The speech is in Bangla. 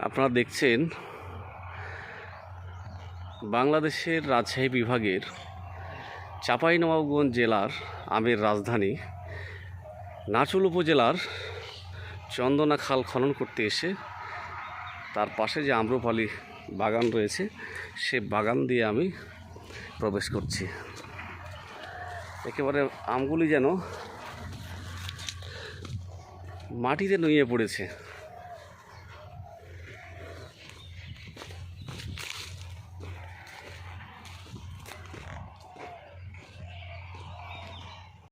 আপনারা দেখছেন বাংলাদেশের রাজশাহী বিভাগের চাঁপাইনবাবগঞ্জ জেলার আমের রাজধানী নাচুল উপজেলার চন্দনা খাল খনন করতে এসে তার পাশে যে আম্রপালি বাগান রয়েছে, সে বাগান দিয়ে আমি প্রবেশ করছি। একেবারে আমগুলি যেন মাটিতে নুয়ে পড়েছে।